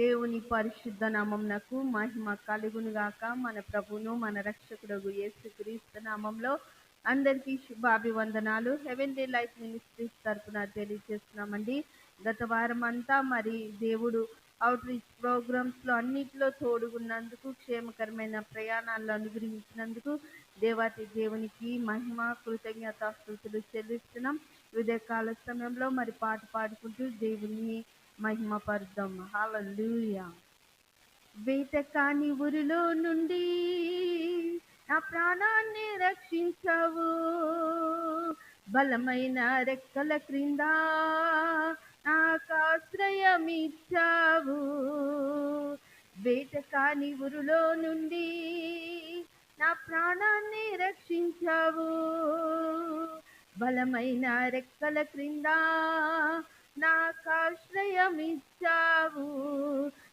దేవుని పరిశుద్ధ నామంనకు మహిమ కలుగును గాక మన ప్రభును మన రక్షకుడు యేసుక్రీస్తు నామంలో అందరికీ శుభాభివందనాలు. డే లైఫ్ మినిస్ట్రీస్ తరఫున తెలియజేస్తున్నామండి. గత వారం అంతా మరి దేవుడు అవుట్ రీచ్ ప్రోగ్రామ్స్లో అన్నింటిలో అన్నిటిలో తోడుగున్నందుకు క్షేమకరమైన ప్రయాణాలను అనుగ్రహించినందుకు దేవాతి దేవునికి మహిమ కృతజ్ఞతాస్తుతులు చెల్లిస్తున్నాం. ఉదయకాల సమయంలో మరి పాట పాడుకుంటూ దేవుని మహిమపరుద్దాం హాలూయా వేటకాని ఊరిలో నుండి నా ప్రాణాన్ని రక్షించావు. బలమైన రెక్కల క్రింద నాకు ఆశ్రయం ఇచ్చావు ఊరిలో నుండి నా ప్రాణాన్ని రక్షించావు. బలమైన రెక్కల క్రింద నాకు ఆశ్రయం ఇచ్చావు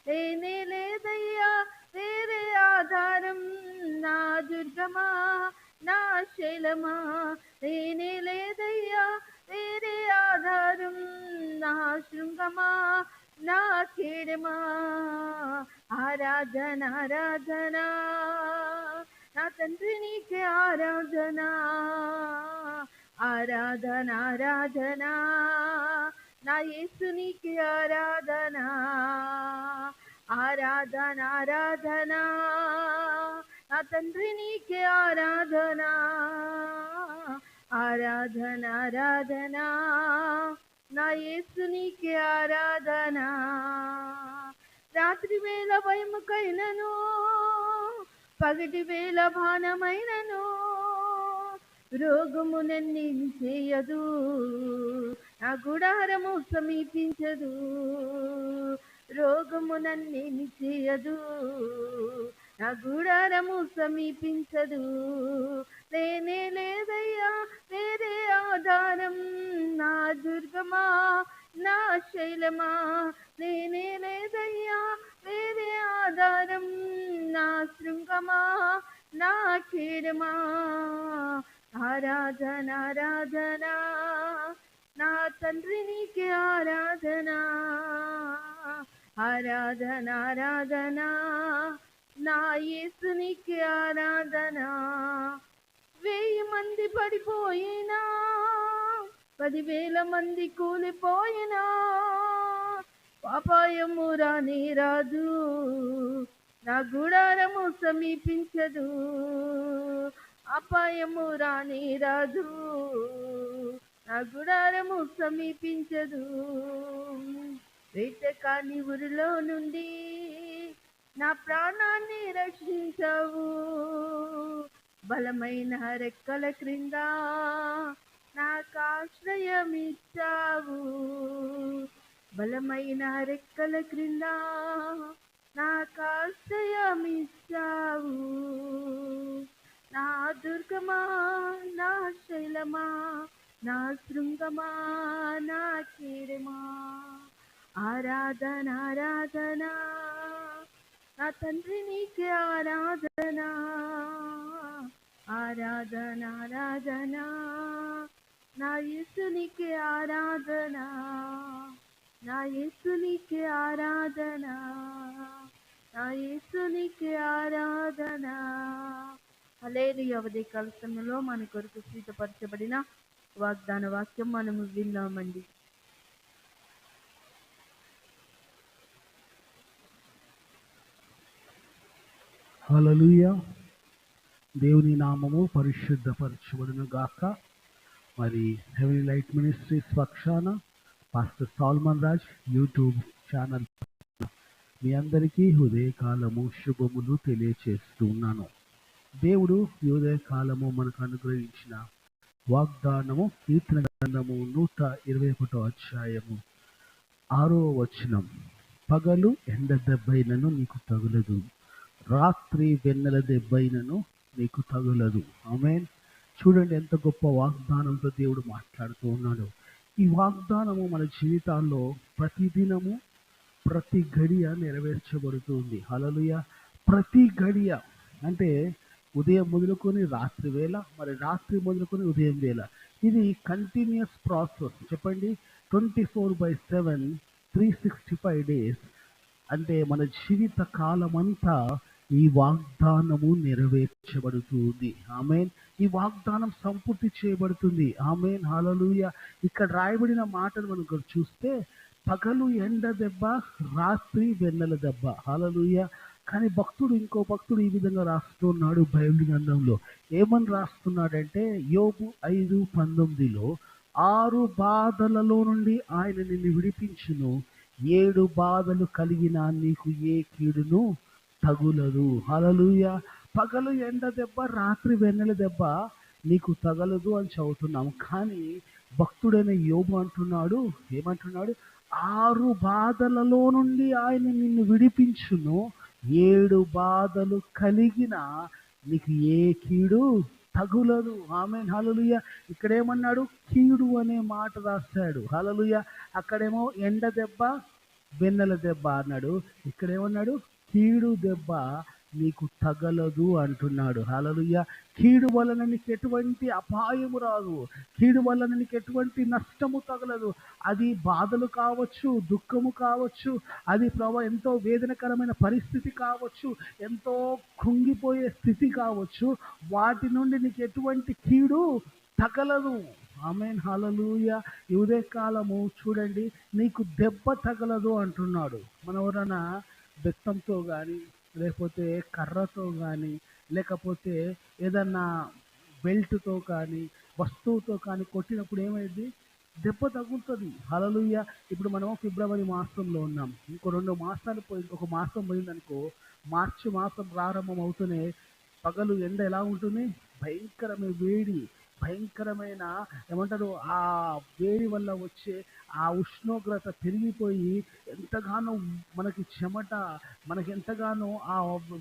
లేనే లేదయ్యా వేరే ఆధారం నా దుర్గమా నా శైలమా లేనే లేదయ్యా వేరే ఆధారం నా శృంగమా నా కేడమా ఆరాధన ఆరాధన నా తండ్రి నీకే ఆరాధన ఆరాధన ఆరాధన నా యేసునికి ఆరాధన. ఆరాధన ఆరాధన. నా తండ్రి నీకే ఆరాధన. ఆరాధన ఆరాధన. నా యేసునికి ఆరాధన. రాత్రి వేళ భయముకైనను పగటి వేళ బాణమైనను రోగము నన్ను చేయదు. నా గుడారము సమీపించదు. రోగము నన్నేమి చేయదు నా గుడారము సమీపించదు. లేనే లేదయ్యా వేరే ఆధారం. నా దుర్గమా నా శైలమా? లేనే లేదయ్యా వేరే ఆధారం. నా శృంగమా నా కేడమా ఆరాధన నా తండ్రి నీకే ఆరాధన ఆరాధన ఆరాధన. నా యేసునికి ఆరాధన. వెయ్యి మంది పడిపోయినా పదివేల మంది కూలిపోయినా. పాపాయము రాని రాదు నా గుడారము సమీపించదు. అపాయము రాని రాదు నా గుడారము సమీపించదు వేటకాని ఊరిలో నుండి నా ప్రాణాన్ని రక్షించవు. బలమైన రెక్కల క్రింద నాకు ఆశ్రయం బలమైన రెక్కల క్రింద నాకు ఆశ్రయం నా దుర్గమా నా శైలమా నా శృంగమా నా కీరమా ఆరాధన ఆరాధన నా తండ్రి నీకే ఆరాధన ఆరాధన ఆరాధన నా యేసునికి ఆరాధన నా యేసునికి ఆరాధన నా యేసునికి ఆరాధన. అలేని అవధి కలసంలో మన కొరకు సిద్ధపరచబడిన వాగ్దాన వాక్యం మనము విన్నామండి. హలలుయ దేవుని నామము పరిశుద్ధపరచబడును గాక మరి హెవీ లైట్ మినిస్ట్రీస్ పక్షాన pastor Solomon Raj YouTube channel మీ అందరికీ హృదయకాలము శుభములు తెలియచేస్తున్నాను దేవుడు ఈ ఉదయకాలము మనకు అనుగ్రహించిన వాగ్దానము కీర్తన గ్రంథము నూట ఇరవై ఒకటో అధ్యాయము. ఆరో వచనం. పగలు ఎండ దెబ్బైనను నీకు తగులదు. రాత్రి వెన్నెల దెబ్బైనను నీకు తగులదు. ఆమె చూడండి ఎంత గొప్ప వాగ్దానంతో దేవుడు మాట్లాడుతూ ఉన్నాడు. ఈ వాగ్దానము మన జీవితాల్లో ప్రతిదినము ప్రతి గడియ నెరవేర్చబడుతుంది హలలుయ ప్రతి గడియ అంటే ఉదయం మొదలుకొని రాత్రి వేళ మరి రాత్రి మొదలుకొని ఉదయం వేళ. ఇది కంటిన్యూస్ ప్రాసెస్ చెప్పండి? Twenty four by seven three sixty five days అంటే మన జీవిత కాలమంతా ఈ వాగ్దానము నెరవేర్చబడుతుంది. ఆమెన్. ఈ వాగ్దానం సంపూర్తి చేయబడుతుంది. ఆమెన్. హలలుయ ఇక్కడ రాయబడిన మాటలు మనం చూస్తే పగలు ఎండ దెబ్బ రాత్రి వెన్నెల దెబ్బ. హలలుయ కానీ భక్తుడు ఇంకో భక్తుడు ఈ విధంగా రాస్తున్నాడు బైబిల్ గ్రంథంలో. ఏమని రాస్తున్నాడంటే యోబు ఐదు పంతొమ్మిదిలో ఆరు బాధలలో నుండి ఆయన నిన్ను విడిపించును. ఏడు బాధలు కలిగిన నీకు ఏ కీడును తగులదు. హలలుయ పగలు ఎండ దెబ్బ రాత్రి వెన్నెల దెబ్బ నీకు తగలదు అని చదువుతున్నాం కానీ భక్తుడైన యోబు అంటున్నాడు ఏమంటున్నాడు? ఆరు బాధలలో నుండి ఆయన నిన్ను విడిపించును. ఏడు బాధలు కలిగిన నీకు ఏ కీడు తగులదు. ఆమె హలలుయ ఇక్కడేమన్నాడు? కీడు అనే మాట రాస్తాడు హలలుయ అక్కడేమో ఎండ దెబ్బ వెన్నెల దెబ్బ అన్నాడు. ఇక్కడేమన్నాడు? కీడు దెబ్బ నీకు తగలదు అంటున్నాడు. హలలుయ్య కీడు వలన నీకు ఎటువంటి అపాయము రాదు. కీడు వలన నీకు ఎటువంటి నష్టము తగలదు. అది బాధలు కావచ్చు దుఃఖము కావచ్చు అది ప్రభా ఎంతో వేదనకరమైన పరిస్థితి కావచ్చు ఎంతో కుంగిపోయే స్థితి కావచ్చు. వాటి నుండి నీకు ఎటువంటి కీడు తగలదు. ఆమెన్. హలలుయ ఇదే కాలము చూడండి. నీకు దెబ్బ తగలదు అంటున్నాడు. మన ఎవరైనా బెత్తంతో కానీ లేకపోతే కర్రతో కానీ లేకపోతే ఏదన్నా బెల్ట్తో కానీ వస్తువుతో కానీ కొట్టినప్పుడు ఏమైంది? దెబ్బ తగులుతుంది. హలలుయ్య ఇప్పుడు మనం ఫిబ్రవరి మాసంలో ఉన్నాం. ఇంకో రెండు మాసాలు పోయి ఒక మాసం పోయిందనుకో మార్చి మాసం ప్రారంభం అవుతూనే పగలు ఎండ ఎలా ఉంటుంది? భయంకరమైన వేడి. భయంకరమైన ఏమంటారు ఆ వేడి వల్ల వచ్చే ఆ ఉష్ణోగ్రత పెరిగిపోయి ఎంతగానో మనకి చెమట మనకి ఎంతగానో ఆ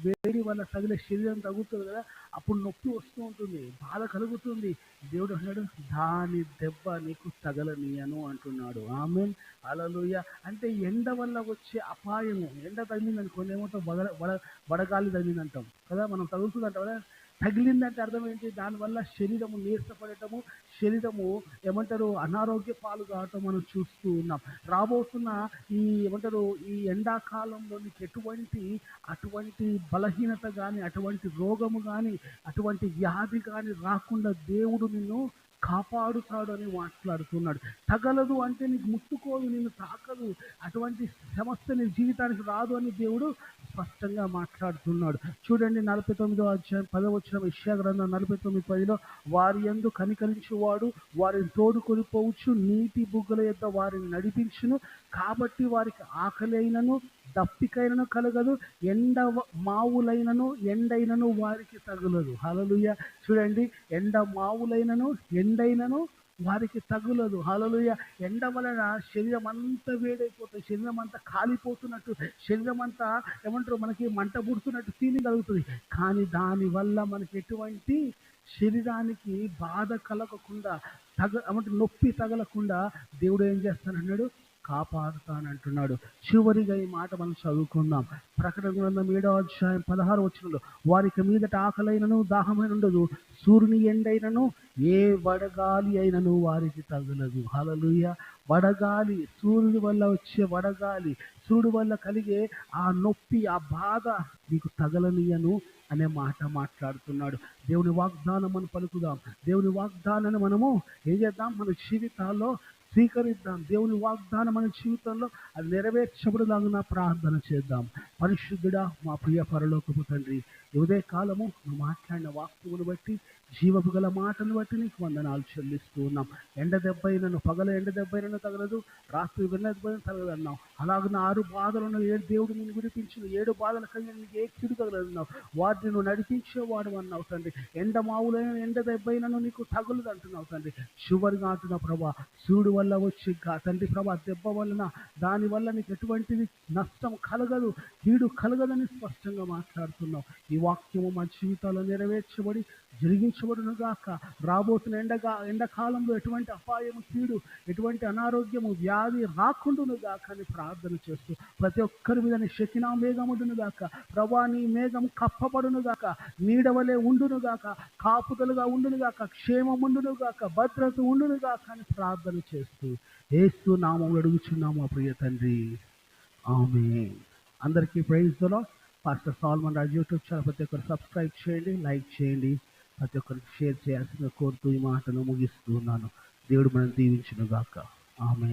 వేడి వల్ల తగిలే శరీరం తగ్గుతుంది కదా అప్పుడు నొప్పి వస్తూ ఉంటుంది బాధ కలుగుతుంది. దేవుడు అన్నాడు దాని దెబ్బ నీకు తగలనీయను అంటున్నాడు. ఆమె అలలుయ అంటే ఎండ వల్ల వచ్చే అపాయము ఎండ తగిలిందనుకోండి ఏమంటాం వడ వడ వడగాలి తగిలిందంటాం కదా మనం తగులుతుందంటాం కదా తగిలిందంటే అర్థం ఏంటి? దానివల్ల శరీరము నీరసపడటము శరీరము ఏమంటారు అనారోగ్య పాలు కావటం మనం చూస్తూ ఉన్నాం. రాబోతున్న ఈ ఏమంటారు ఈ ఎండాకాలంలో నీకు ఎటువంటి అటువంటి బలహీనత కానీ అటువంటి రోగము కానీ అటువంటి వ్యాధి కానీ రాకుండా దేవుడు నిన్ను కాపాడుతాడు అని మాట్లాడుతున్నాడు. తగలదు అంటే నీకు ముట్టుకోదు నిన్ను తాకదు. అటువంటి సమస్య నీ జీవితానికి రాదు అని దేవుడు స్పష్టంగా మాట్లాడుతున్నాడు. చూడండి నలభై తొమ్మిదో అధ్యాయం పదవచ్చిన విషయ గ్రంథం నలభై తొమ్మిది పదిలో వారి ఎందు కనికరించువాడు వారిని తోడుకొని పోవచ్చు. నీటి బుగ్గల యొక్క వారిని నడిపించును. కాబట్టి వారికి ఆకలి అయినను దప్పికైనను కలగదు ఎండ మావులైనను ఎండైనను వారికి తగులదు. హలలుయ చూడండి ఎండ మావులైనను ఎండైనను వారికి తగులదు. హలలుయ ఎండ వలన శరీరం అంతా వేడైపోతుంది. శరీరం అంతా కాలిపోతున్నట్టు శరీరం అంతా ఏమంటారు మనకి మంట పుడుతున్నట్టు ఫీలింగ్ కలుగుతుంది. కానీ దానివల్ల మనకి ఎటువంటి శరీరానికి బాధ కలగకుండా తగ అంటే నొప్పి తగలకుండా దేవుడు ఏం చేస్తానన్నాడు కాపాడుతానంటున్నాడు. చివరిగా ఈ మాట మనం చదువుకుందాం. ప్రకటన గ్రంథం ఏడో అధ్యాయం పదహారు వచ్చినలో వారికి మీదట ఆకలైనను దాహమైన ఉండదు సూర్యుని ఎండైనను ఏ వడగాలి అయినను వారికి తగలదు. హలలుయ వడగాలి సూర్యుడి వల్ల వచ్చే వడగాలి సూర్యుడి వల్ల కలిగే ఆ నొప్పి ఆ బాధ నీకు తగలనియను అనే మాట మాట్లాడుతున్నాడు. దేవుని వాగ్దానం మనం పలుకుదాం. దేవుని వాగ్దానాన్ని మనము ఏం చేద్దాం? మన జీవితాల్లో స్వీకరిద్దాం. దేవుని వాగ్దానం మన జీవితంలో అది నెరవేర్చబడలాగా ప్రార్థన చేద్దాం. పరిశుద్ధుడా మా ప్రియ పరలోకపు తండ్రి ఉదయ కాలము మాట్లాడిన వాక్యమును బట్టి జీవపు గల మాటను బట్టి నీకు వందనాలు చెల్లిస్తూ ఉన్నాం. ఎండ దెబ్బైనను పగల ఎండ దెబ్బైనను తగలదు రాత్రి వెన్న దెబ్బైన తగలదు అన్నావు. అలాగే ఆరు బాధలను ఏడు దేవుడు నేను విడిపించిన ఏడు బాధల కలిగిన నీకు ఏ చిరు తగలన్నావు వాటిని నువ్వు నడిపించేవాడు అన్నావు తండ్రి. ఎండ మావులైన ఎండ దెబ్బైనను నీకు తగులదు అంటున్నావు తండ్రి. చివరిగా అంటున్నావు ప్రభా సూడు వల్ల వచ్చి తండ్రి ప్రభా దెబ్బ వలన దాని వల్ల నీకు ఎటువంటిది నష్టం కలగదు కీడు కలగదని స్పష్టంగా మాట్లాడుతున్నావు. ఈ వాక్యము మా జీవితాల్లో నెరవేర్చబడి జరిగి గాక. రాబోతున్న ఎండగా ఎండాకాలంలో ఎటువంటి అపాయము కీడు ఎటువంటి అనారోగ్యము వ్యాధి రాకుండును గాక అని ప్రార్థన చేస్తూ ప్రతి ఒక్కరి మీద నీ శకినా మేఘముడును గాక. ప్రభా నీ మేఘం కప్పబడును గాక. నీడవలే ఉండును గాక. కాపుదలుగా ఉండును గాక. క్షేమం ఉండును గాక. భద్రత ఉండును గాక అని ప్రార్థన చేస్తూ ఏసు నామం అడుగుచున్నాము ఆ ప్రియ తండ్రి. ఆమె అందరికీ ప్రైజ్లో pastor Solomon Raju YouTube channel ప్రతి ఒక్కరు సబ్స్క్రైబ్ చేయండి లైక్ చేయండి. ప్రతి ఒక్కరికి షేర్ చేయాల్సిందిగా కోరుతూ ఈ మాటను ముగిస్తూ ఉన్నాను దేవుడు మనం దీవించును గాక ఆమె